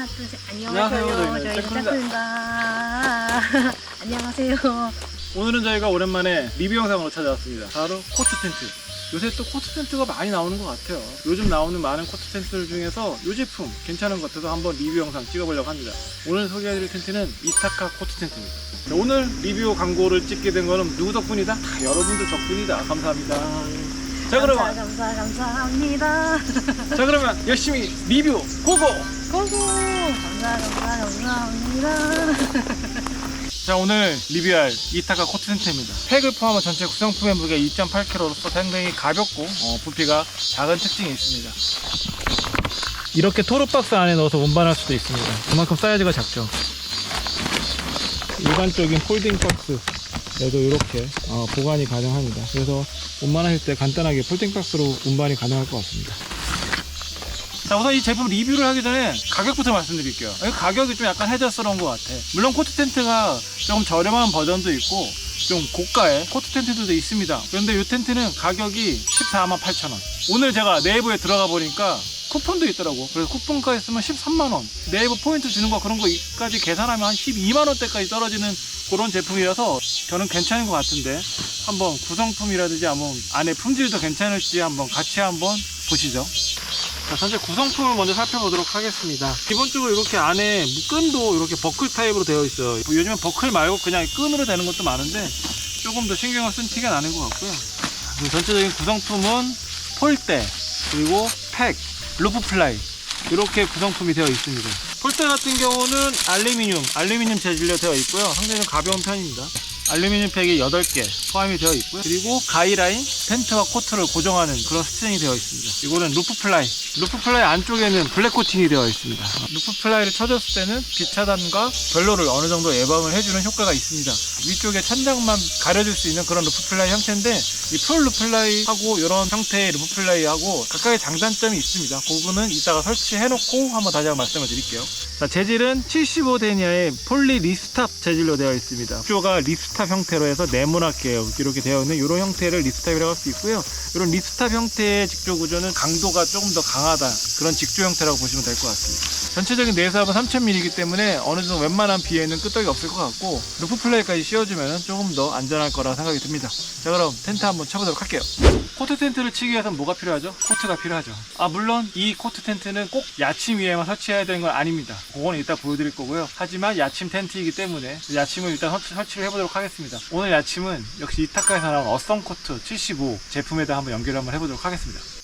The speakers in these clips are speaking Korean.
안녕하세요. 안녕하세요. 저희는 저희는 짝꿍입니다. 짝꿍입니다. 안녕하세요. 오늘은 저희가 오랜만에 리뷰 영상으로 찾아왔습니다. 바로 코트 텐트. 요새 또 코트 텐트가 많이 나오는 것 같아요. 요즘 나오는 많은 코트 텐트들 중에서 이 제품 괜찮은 것 같아서 한번 리뷰 영상 찍어보려고 합니다. 오늘 소개해드릴 텐트는 이타카 코트 텐트입니다. 자, 오늘 리뷰 광고를 찍게 된 거는 누구 덕분이다? 다 여러분들 덕분이다. 감사합니다. 자 감사, 그러면 감사, 감사합니다. 자 그러면 열심히 리뷰 고고! 고고! 감사, 감사, 감사합니다. 자 오늘 리뷰할 이타카 코트 텐트입니다 팩을 포함한 전체 구성품의 무게 2.8kg로서 상당히 가볍고 어, 부피가 작은 특징이 있습니다 이렇게 토르박스 안에 넣어서 운반할 수도 있습니다 그만큼 사이즈가 작죠 일반적인 폴딩 박스 에도 이렇게 어, 보관이 가능합니다. 그래서 운반하실 때 간단하게 폴딩 박스로 운반이 가능할 것 같습니다. 자 우선 이 제품 리뷰를 하기 전에 가격부터 말씀드릴게요. 이 가격이 좀 약간 해저스러운 것 같아. 물론 코트 텐트가 조금 저렴한 버전도 있고 좀 고가의 코트 텐트들도 있습니다. 그런데 이 텐트는 가격이 14만 8천 원. 오늘 제가 네이버에 들어가 보니까 쿠폰도 있더라고. 그래서 쿠폰까지 쓰면 13만 원. 네이버 포인트 주는 거 그런 거까지 계산하면 한 12만 원대까지 떨어지는 그런 제품이라서 저는 괜찮은 것 같은데 한번 구성품이라든지 한번 안에 품질도 괜찮을지 한번 같이 한번 보시죠 자, 전체 구성품을 먼저 살펴보도록 하겠습니다. 기본적으로 이렇게 안에 끈도 이렇게 버클 타입으로 되어 있어요. 뭐 요즘엔 버클 말고 그냥 끈으로 되는 것도 많은데 조금 더 신경을 쓴 티가 나는 것 같고요. 전체적인 구성품은 폴대, 그리고 팩, 루프 플라이 이렇게 구성품이 되어 있습니다. 폴대 같은 경우는 알루미늄, 알루미늄 재질로 되어 있고요. 상당히 가벼운 편입니다. 알루미늄 팩이 8개 포함이 되어 있고요. 그리고 가이라인, 텐트와 코트를 고정하는 그런 스트링이 되어 있습니다. 이거는 루프 플라이. 루프 플라이 안쪽에는 블랙 코팅이 되어 있습니다. 루프 플라이를 쳐줬을 때는 빛 차단과 별로를 어느 정도 예방을 해주는 효과가 있습니다. 위쪽에 천장만 가려줄 수 있는 그런 루프 플라이 형태인데 이 풀 루프 플라이하고 이런 형태의 루프 플라이하고 각각의 장단점이 있습니다. 그 부분은 이따가 설치해놓고 한번 다시 한번 말씀을 드릴게요. 자, 재질은 75 데니아의 폴리 리스탑 재질로 되어 있습니다. 구조가 리스탑 형태로 해서 네모나게 이렇게 되어 있는 이런 형태를 리스탑이라고 할 수 있고요. 이런 리스탑 형태의 직조 구조는 강도가 조금 더 강하다. 그런 직조 형태라고 보시면 될 것 같습니다. 전체적인 내수압은 3000mm이기 때문에 어느 정도 웬만한 비에는 끄떡이 없을 것 같고 루프 플레이까지 씌워주면 조금 더 안전할 거라 생각이 듭니다. 자 그럼 텐트 한번 쳐보도록 할게요. 코트 텐트를 치기 위해서는 뭐가 필요하죠? 코트가 필요하죠. 아 물론 이 코트 텐트는 꼭 야침 위에만 설치해야 되는 건 아닙니다. 그건 이따 보여드릴 거고요. 하지만 야침 텐트이기 때문에 야침을 일단 설치, 설치를 해보도록 하겠습니다. 오늘 야침은 역시 이타카에서 나온 어썸 코트 75 제품에다 한번 연결을 한번 해보도록 하겠습니다.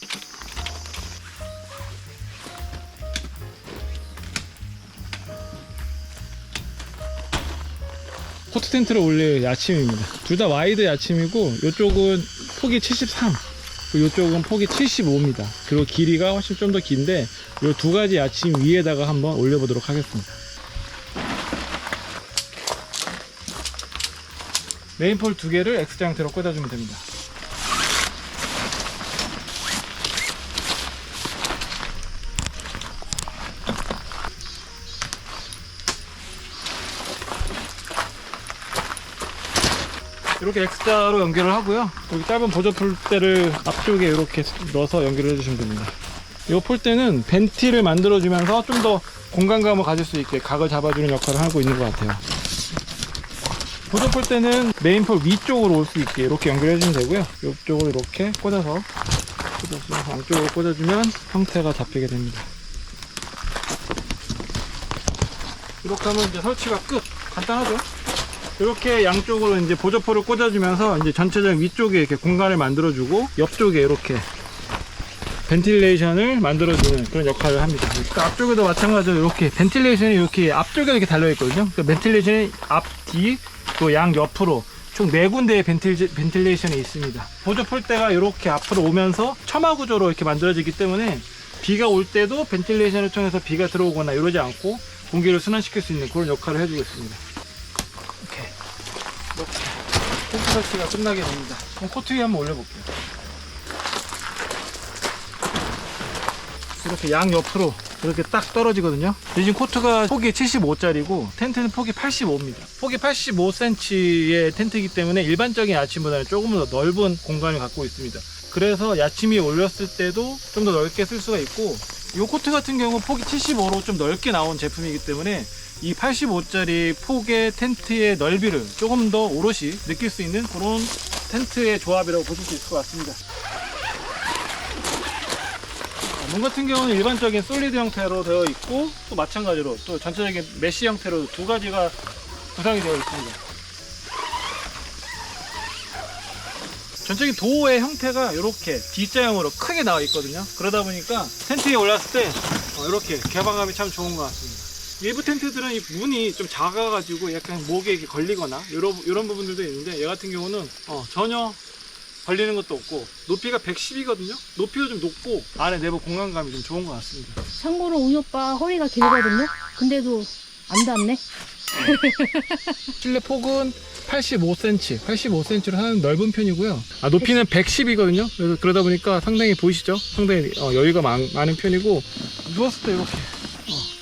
코트 텐트를 올릴 야침입니다. 둘 다 와이드 야침이고 이쪽은 폭이 73, 그리고 이쪽은 폭이 75입니다. 그리고 길이가 훨씬 좀 더 긴데 이 두 가지 야침 위에다가 한번 올려보도록 하겠습니다. 메인폴 두 개를 X 장태로 꽂아주면 됩니다. 이렇게 X자로 연결을 하고요. 여기 짧은 보조 폴대를 앞쪽에 이렇게 넣어서 연결을 해주시면 됩니다. 이 폴대는 벤티를 만들어주면서 좀 더 공간감을 가질 수 있게 각을 잡아주는 역할을 하고 있는 것 같아요. 보조 폴대는 메인 폴 위쪽으로 올 수 있게 이렇게 연결해주면 되고요. 이쪽으로 이렇게 꽂아서 꽂아서 안쪽으로 꽂아주면 형태가 잡히게 됩니다. 이렇게 하면 이제 설치가 끝. 간단하죠? 이렇게 양쪽으로 이제 보조포를 꽂아주면서 이제 전체적인 위쪽에 이렇게 공간을 만들어주고 옆쪽에 이렇게 벤틸레이션을 만들어주는 그런 역할을 합니다. 그 앞쪽에도 마찬가지로 이렇게 벤틸레이션이 이렇게 앞쪽에 이렇게 달려있거든요. 그 벤틸레이션이 앞, 뒤, 또 양 옆으로 총네 군데의 벤틸, 벤틸레이션이 있습니다. 보조 폴대가 이렇게 앞으로 오면서 처마 구조로 이렇게 만들어지기 때문에 비가 올 때도 벤틸레이션을 통해서 비가 들어오거나 이러지 않고 공기를 순환시킬 수 있는 그런 역할을 해주고 있습니다. 텐트 설치가 끝나게 됩니다. 그럼 코트 위에 한번 올려볼게요. 이렇게 양 옆으로 이렇게 딱 떨어지거든요. 대신 코트가 폭이 75짜리고 텐트는 폭이 85입니다. 폭이 85cm의 텐트이기 때문에 일반적인 야침보다는 조금 더 넓은 공간을 갖고 있습니다. 그래서 야침 위에 올렸을 때도 좀 더 넓게 쓸 수가 있고 이 코트 같은 경우 폭이 75로 좀 넓게 나온 제품이기 때문에 이 85짜리 폭의 텐트의 넓이를 조금 더 오롯이 느낄 수 있는 그런 텐트의 조합이라고 보실 수 있을 것 같습니다. 문 같은 경우는 일반적인 솔리드 형태로 되어 있고 또 마찬가지로 또 전체적인 메쉬 형태로 두 가지가 구성이 되어 있습니다. 전적인 도어의 형태가 이렇게 D자형으로 크게 나와 있거든요. 그러다 보니까 텐트에 올랐을 때 어, 이렇게 개방감이 참 좋은 것 같습니다. 일부 텐트들은 이 문이 좀 작아가지고 약간 목에 이렇게 걸리거나 이런, 이런 부분들도 있는데 얘 같은 경우는 어, 전혀 걸리는 것도 없고 높이가 110이거든요. 높이가 좀 높고 안에 내부 공간감이 좀 좋은 것 같습니다. 참고로 우리 오빠 허리가 길거든요. 근데도 안 닿네. 실내 폭은 85cm, 85cm로 하는 넓은 편이고요. 아, 높이는 110이거든요. 그래서 그러다 보니까 상당히 보이시죠? 상당히 어, 여유가 많, 많은 편이고 누웠을 때 이렇게 어,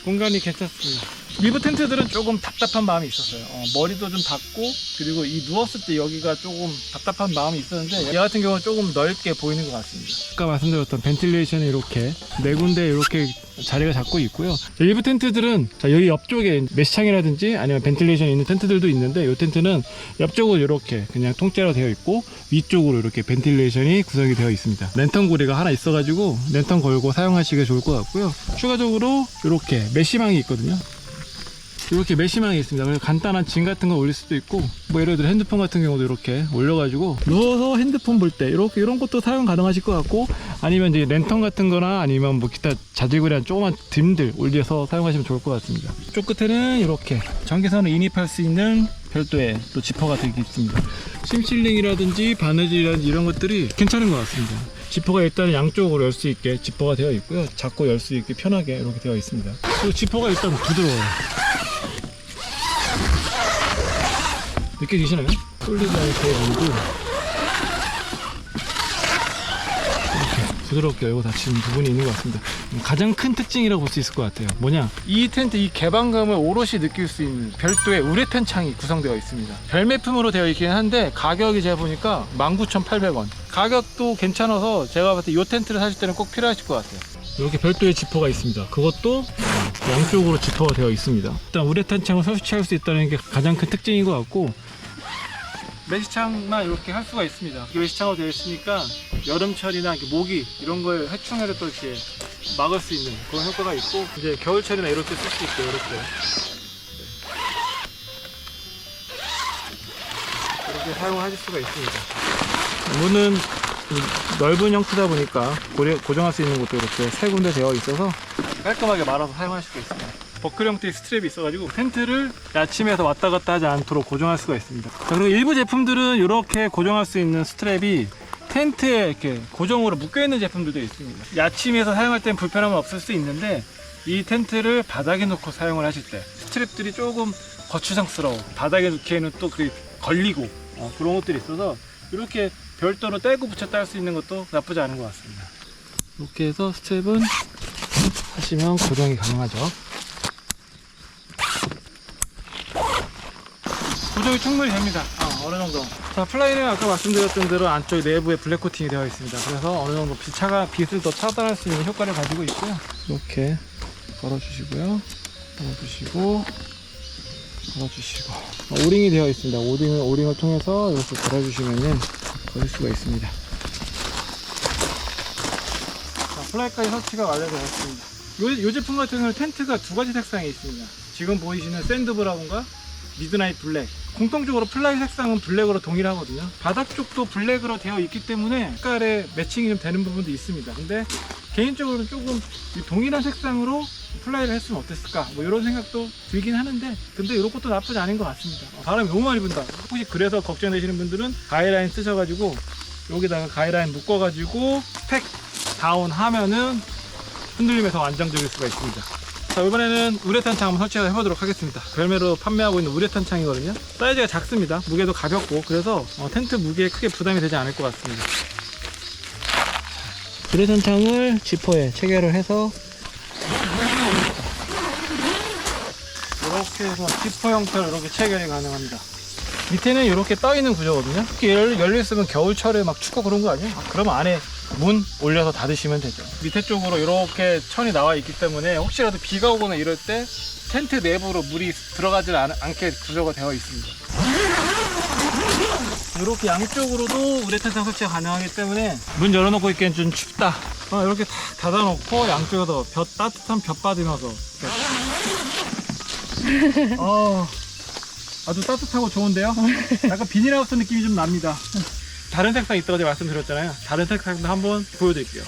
공간이 괜찮습니다. 일부 텐트들은 조금 답답한 마음이 있었어요. 어, 머리도 좀 닿고 그리고 이 누웠을 때 여기가 조금 답답한 마음이 있었는데 얘 같은 경우는 조금 넓게 보이는 것 같습니다. 아까 말씀드렸던 벤틸레이션이 이렇게 네 군데 이렇게 자리가 잡고 있고요. 자, 일부 텐트들은 자, 여기 옆쪽에 메시창이라든지 아니면 벤틸레이션 있는 텐트들도 있는데 이 텐트는 옆쪽으로 이렇게 그냥 통째로 되어 있고 위쪽으로 이렇게 벤틸레이션이 구성이 되어 있습니다. 랜턴 고리가 하나 있어가지고 랜턴 걸고 사용하시기 좋을 것 같고요. 추가적으로 이렇게 메시망이 있거든요. 이렇게 메시망이 있습니다. 간단한 짐 같은 거 올릴 수도 있고, 뭐 예를 들어 핸드폰 같은 경우도 이렇게 올려가지고 누워서 핸드폰 볼 때 이렇게 이런 것도 사용 가능하실 것 같고, 아니면 이제 랜턴 같은 거나 아니면 뭐 기타 자질구레한 조그만 딤들 올려서 사용하시면 좋을 것 같습니다. 쪽 끝에는 이렇게 전기선을 인입할 수 있는 별도의 또 지퍼가 되어 있습니다. 심실링이라든지 바느질이라든지 이런 것들이 괜찮은 것 같습니다. 지퍼가 일단 양쪽으로 열 수 있게 지퍼가 되어 있고요. 잡고 열 수 있게 편하게 이렇게 되어 있습니다. 그리고 지퍼가 일단 부드러워요. 느껴지시나요? 솔리드한 제품도 이렇게 부드럽게 열고 닫히는 부분이 있는 것 같습니다. 가장 큰 특징이라고 볼 수 있을 것 같아요. 뭐냐? 이 텐트 이 개방감을 오롯이 느낄 수 있는 별도의 우레탄 창이 구성되어 있습니다. 별매품으로 되어 있긴 한데 가격이 제가 보니까 19,800원. 가격도 괜찮아서 제가 봤을 때 이 텐트를 사실 때는 꼭 필요하실 것 같아요. 이렇게 별도의 지퍼가 있습니다. 그것도 양쪽으로 지퍼가 되어 있습니다. 일단 우레탄 창을 설치할 수 있다는 게 가장 큰 특징인 것 같고 메시창만 이렇게 할 수가 있습니다. 이게 메시창으로 되어 있으니까 여름철이나 모기 이런 걸 해충해를 또 이렇게 막을 수 있는 그런 효과가 있고 이제 겨울철이나 이럴 때 쓸 수 있게 이렇게 사용하실 수가 있습니다. 문은 이 넓은 형태다 보니까 고정할 수 있는 곳도 이렇게 세 군데 되어 있어서 깔끔하게 말아서 사용할 수가 있습니다. 버클 형태의 스트랩이 있어가지고 텐트를 아침에서 왔다 갔다 하지 않도록 고정할 수가 있습니다. 자, 그리고 일부 제품들은 이렇게 고정할 수 있는 스트랩이 텐트에 이렇게 고정으로 묶여있는 제품들도 있습니다. 야침에서 사용할 땐 불편함은 없을 수 있는데 이 텐트를 바닥에 놓고 사용을 하실 때 스트랩들이 조금 거추장스러워 바닥에 놓기에는 또 그게 걸리고 어, 그런 것들이 있어서 이렇게 별도로 떼고 붙였다 할 수 있는 것도 나쁘지 않은 것 같습니다. 이렇게 해서 스텝은 하시면 고정이 가능하죠. 고정이 충분히 됩니다. 어, 느 정도. 자, 플라이는 아까 말씀드렸던 대로 안쪽 내부에 블랙 코팅이 되어 있습니다. 그래서 어느 정도 비차가 빛을 더 차단할 수 있는 효과를 가지고 있고요. 이렇게 걸어주시고요. 걸어주시고, 걸어주시고. 어, 오링이 되어 있습니다. 오링을, 오링을 통해서 이렇게 걸어주시면은 걸릴 수가 있습니다. 자, 플라이까지 설치가 완료되었습니다. 요, 요 제품 같은 경우는 텐트가 두 가지 색상이 있습니다. 지금 보이시는 샌드 브라운과 미드나잇 블랙. 공통적으로 플라이 색상은 블랙으로 동일하거든요. 바닥 쪽도 블랙으로 되어 있기 때문에 색깔에 매칭이 좀 되는 부분도 있습니다. 근데 개인적으로는 조금 이 동일한 색상으로 플라이를 했으면 어땠을까? 뭐 이런 생각도 들긴 하는데 근데 이런 것도 나쁘지 않은 것 같습니다. 어, 바람이 너무 많이 분다. 혹시 그래서 걱정되시는 분들은 가이라인 쓰셔가지고 여기다가 가이라인 묶어가지고 스펙 다운 하면은 흔들림에 더 안정적일 수가 있습니다. 자 이번에는 우레탄 창 한번 설치해 보도록 하겠습니다. 별매로 판매하고 있는 우레탄 창이거든요. 사이즈가 작습니다. 무게도 가볍고. 그래서 어, 텐트 무게에 크게 부담이 되지 않을 것 같습니다. 우레탄 창을 지퍼에 체결을 해서 이렇게 해서 지퍼 형태로 이렇게 체결이 가능합니다. 밑에는 이렇게 떠 있는 구조거든요. 이렇게 열, 열려 있으면 겨울철에 막 춥고 그런 거 아니에요? 아, 그러면 안에 문 올려서 닫으시면 되죠. 밑에 쪽으로 이렇게 천이 나와 있기 때문에 혹시라도 비가 오거나 이럴 때 텐트 내부로 물이 들어가지 않, 않게 구조가 되어 있습니다. 이렇게 양쪽으로도 우레탄창 설치가 가능하기 때문에 문 열어놓고 있기엔 좀 춥다. 어, 이렇게 다 닫아놓고 양쪽에서 볕 따뜻한 볕 받으면서. 어, 아주 따뜻하고 좋은데요? 약간 비닐하우스 느낌이 좀 납니다. 다른 색상 있다고 제가 말씀드렸잖아요. 다른 색상도 한번 보여드릴게요.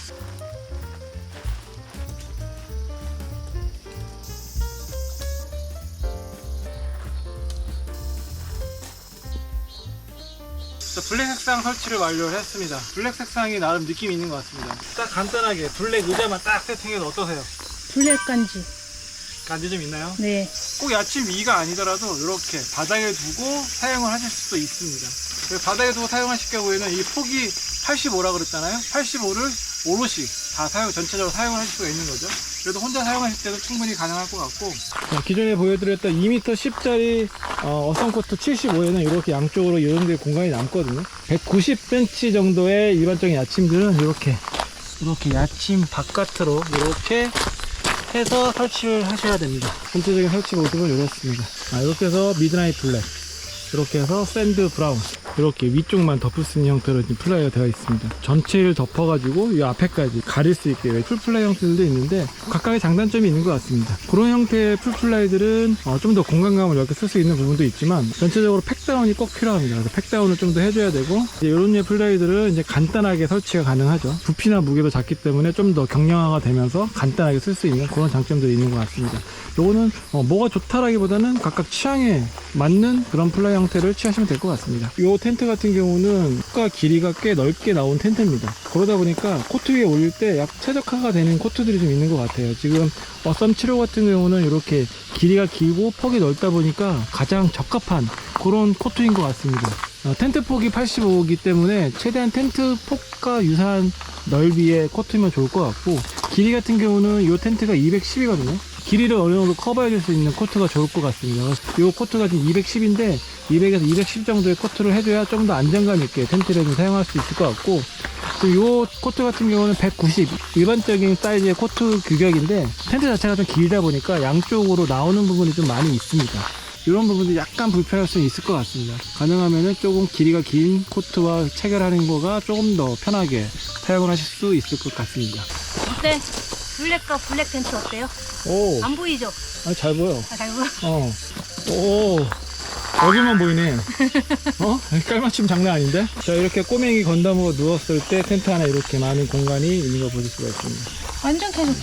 자, 블랙 색상 설치를 완료했습니다. 블랙 색상이 나름 느낌이 있는 것 같습니다. 딱 간단하게 블랙 의자만 딱 세팅해도 어떠세요? 블랙 간지. 간지 좀 있나요? 네. 꼭 야침 위가 아니더라도 이렇게 바닥에 두고 사용을 하실 수도 있습니다. 두고 사용하실 경우에는 이 폭이 85라 그랬잖아요. 85를 오롯이 다 사용, 전체적으로 사용을 하실 수가 있는 거죠. 그래도 혼자 사용하실 때도 충분히 가능할 것 같고. 기존에 보여드렸던 2m 10짜리 어, 성 코트 75에는 이렇게 양쪽으로 이런 데 공간이 남거든요. 190cm 정도의 일반적인 야침들은 이렇게 이렇게 야침 바깥으로 이렇게 해서 설치를 하셔야 됩니다. 전체적인 설치 모습은 이렇습니다. 아, 이렇게 해서 미드나잇 블랙, 이렇게 해서 샌드 브라운, 이렇게 위쪽만 덮을 수 있는 형태로 지금 플라이가 되어 있습니다. 전체를 덮어가지고 이 앞에까지 가릴 수 있게 풀 플라이 형태들도 있는데 각각의 장단점이 있는 것 같습니다. 그런 형태의 풀 플라이들은 어, 좀더 공간감을 넓게 쓸 수 있는 부분도 있지만 전체적으로 팩다운이 꼭 필요합니다. 그래서 팩다운을 좀 더 해줘야 되고 이런 류의 플라이들은 이제 간단하게 설치가 가능하죠. 부피나 무게도 작기 때문에 좀 더 경량화가 되면서 간단하게 쓸 수 있는 그런 장점들이 있는 것 같습니다. 요거는 어, 뭐가 좋다라기보다는 각각 취향에 맞는 그런 플라이 형태를 취하시면 될 것 같습니다. 요 텐트 같은 경우는 가 길이가 꽤 넓게 나온 텐트입니다. 그러다 보니까 코트 위에 올릴 때 약 최적화가 되는 코트들이 좀 있는 것 같아요. 지금 어썸 7호 같은 경우는 이렇게 길이가 길고 폭이 넓다 보니까 가장 적합한 그런 코트인 것 같습니다. 어, 텐트 폭이 85이기 때문에 최대한 텐트 폭과 유사한 넓이의 코트면 좋을 것 같고 길이 같은 경우는 이 텐트가 210이거든요. 길이를 어느 정도 커버해 줄 수 있는 코트가 좋을 것 같습니다. 이 코트가 지금 210인데 200에서 210 정도의 코트를 해줘야 좀 더 안정감 있게 텐트를 좀 사용할 수 있을 것 같고 그리고 이 코트 같은 경우는 190 일반적인 사이즈의 코트 규격인데 텐트 자체가 좀 길다 보니까 양쪽으로 나오는 부분이 좀 많이 있습니다. 이런 부분도 약간 불편할 수 있을 것 같습니다. 가능하면은 조금 길이가 긴 코트와 체결하는 거가 조금 더 편하게 사용을 하실 수 있을 것 같습니다. 어때? 블랙과 블랙 텐트 어때요? 오, 안 보이죠? 아, 잘 보여. 아, 잘 보여. 어. 오. 여기만 보이네. 어? 깔맞춤 장난 아닌데? 자, 이렇게 꼬맹이 건담으로 누웠을 때 텐트 안에 이렇게 많은 공간이 있는 걸 보실 수가 있습니다. 완전 캐주.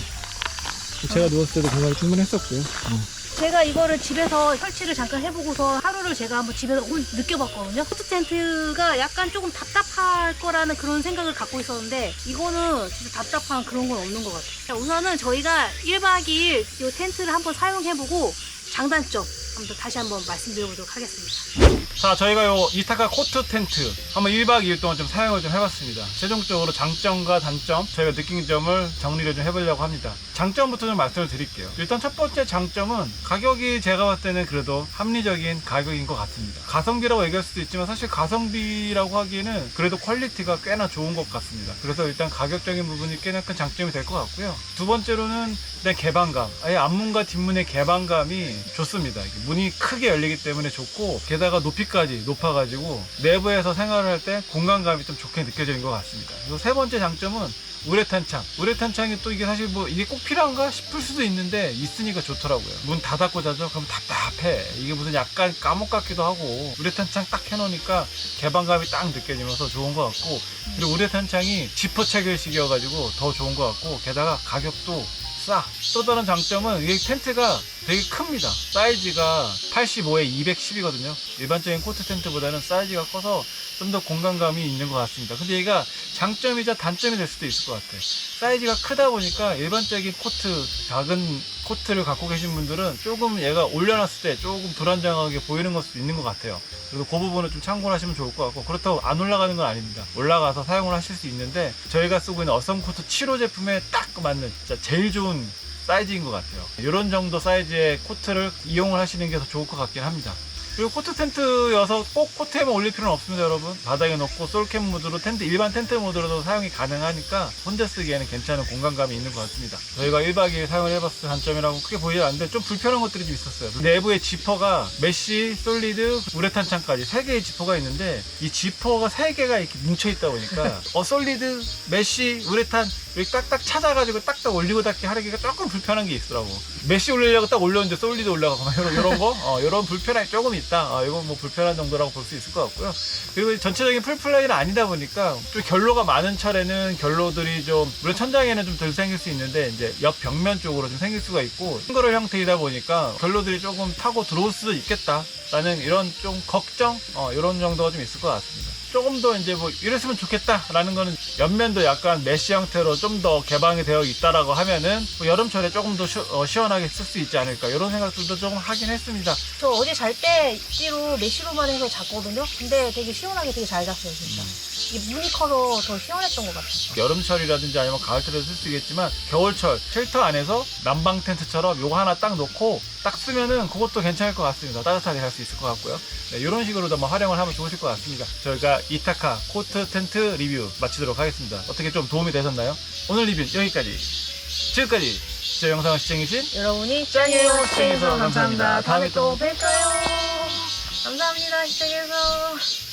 제가 누웠을 때도 공간이 충분했었고요. 어. 제가 이거를 집에서 설치를 잠깐 해보고서 하루를 제가 한번 집에서 온- 느껴봤거든요. 포트 텐트가 약간 조금 답답할 거라는 그런 생각을 갖고 있었는데 이거는 진짜 답답한 그런 건 없는 것 같아요. 자, 우선은 저희가 1박 2일 이 텐트를 한번 사용해보고 장단점 한번 다시 한번 말씀드려보도록 하겠습니다. 자, 저희가 요 이타카 코트 텐트 한번 1박 2일 동안 좀 사용을 좀 해봤습니다. 최종적으로 장점과 단점, 저희가 느낀 점을 정리를 좀 해보려고 합니다. 장점부터 좀 말씀을 드릴게요. 일단 첫 번째 장점은 가격이 제가 봤을 때는 그래도 합리적인 가격인 것 같습니다. 가성비라고 얘기할 수도 있지만 사실 가성비라고 하기에는 그래도 퀄리티가 꽤나 좋은 것 같습니다. 그래서 일단 가격적인 부분이 꽤나 큰 장점이 될 것 같고요. 두 번째로는 일단 개방감. 앞문과 뒷문의 개방감이 좋습니다. 문이 크게 열리기 때문에 좋고 게다가 높이 까지 높아가지고 내부에서 생활을 할 때 공간감이 좀 좋게 느껴지는 것 같습니다. 그리고 세 번째 장점은 우레탄 창. 우레탄 창이 또 이게 사실 뭐 이게 꼭 필요한가 싶을 수도 있는데 있으니까 좋더라고요. 문 닫았고 자죠? 그럼 답답해. 이게 무슨 약간 감옥 같기도 하고 우레탄 창 딱 해놓으니까 개방감이 딱 느껴지면서 좋은 것 같고 그리고 우레탄 창이 지퍼 체결식이어가지고 더 좋은 것 같고 게다가 가격도 싸. 또 다른 장점은 이 텐트가 되게 큽니다. 사이즈가 85에 210이거든요. 일반적인 코트 텐트보다는 사이즈가 커서 좀 더 공간감이 있는 것 같습니다. 근데 얘가 장점이자 단점이 될 수도 있을 것 같아요. 사이즈가 크다 보니까 일반적인 코트, 작은 코트를 갖고 계신 분들은 조금 얘가 올려놨을 때 조금 불안정하게 보이는 걸 수도 있는 것 같아요. 그래서 그 부분을 좀 참고를 하시면 좋을 것 같고 그렇다고 안 올라가는 건 아닙니다. 올라가서 사용을 하실 수 있는데 저희가 쓰고 있는 어썸 코트 7호 제품에 딱 맞는 진짜 제일 좋은 사이즈인 것 같아요. 이런 정도 사이즈의 코트를 이용을 하시는 게 더 좋을 것 같긴 합니다. 그리고 코트 텐트여서 꼭 코트에만 올릴 필요는 없습니다 여러분 바닥에 놓고 솔캠 모드로 텐트 일반 텐트 모드로도 사용이 가능하니까 혼자 쓰기에는 괜찮은 공간감이 있는 것 같습니다 저희가 1박 2일 사용을 해봤을 단점이라고 크게 보이지 않는데 좀 불편한 것들이 좀 있었어요 내부에 지퍼가 메쉬, 솔리드, 우레탄 창까지 3개의 지퍼가 있는데 이 지퍼가 3개가 이렇게 뭉쳐있다 보니까 어 솔리드, 메쉬, 우레탄 여기 딱딱 찾아가지고 딱딱 올리고 닫기 하기가 조금 불편한 게 있더라고. 메쉬 올리려고 딱 올렸는데 솔리드 올라가고 막 이런, 이런 거? 어, 이런 불편함이 조금 있다. 어, 이건 뭐 불편한 정도라고 볼 수 있을 것 같고요. 그리고 전체적인 풀플레이는 아니다 보니까 좀 결로가 많은 차례는 결로들이 좀 물론 천장에는 좀 덜 생길 수 있는데 이제 옆 벽면 쪽으로 좀 생길 수가 있고 싱그러 형태이다 보니까 결로들이 조금 타고 들어올 수도 있겠다라는 이런 좀 걱정? 어, 이런 정도가 좀 있을 것 같습니다. 조금 더 이제 뭐 이랬으면 좋겠다라는 거는 옆면도 약간 메쉬 형태로 좀 더 개방이 되어 있다라고 하면은 뭐 여름철에 조금 더 시, 원하게 쓸 수 있지 않을까 이런 생각들도 조금 하긴 했습니다. 저 어제 잘 때 입지로 메쉬로만 해서 잤거든요. 근데 되게 시원하게 되게 잘 잤어요, 진짜. 이게 문이 커서 더 시원했던 것 같아요. 여름철이라든지 아니면 가을철에도 쓸 수 있겠지만 겨울철 쉘터 안에서 난방 텐트처럼 요거 하나 딱 놓고 딱 쓰면은 그것도 괜찮을 것 같습니다. 따뜻하게 할수 있을 것 같고요. 네, 이런 식으로도 한번 활용을 하면 좋으실 것 같습니다. 저희가 이타카 코트 텐트 리뷰 마치도록 하겠습니다. 어떻게 좀 도움이 되셨나요? 오늘 리뷰 여기까지. 지금까지 제 영상을 시청해주신 여러분이 짱이에요. 시청해주셔서 감사합니다. 다음에 다음에 또또 뵐까요? 감사합니다, 시청해서.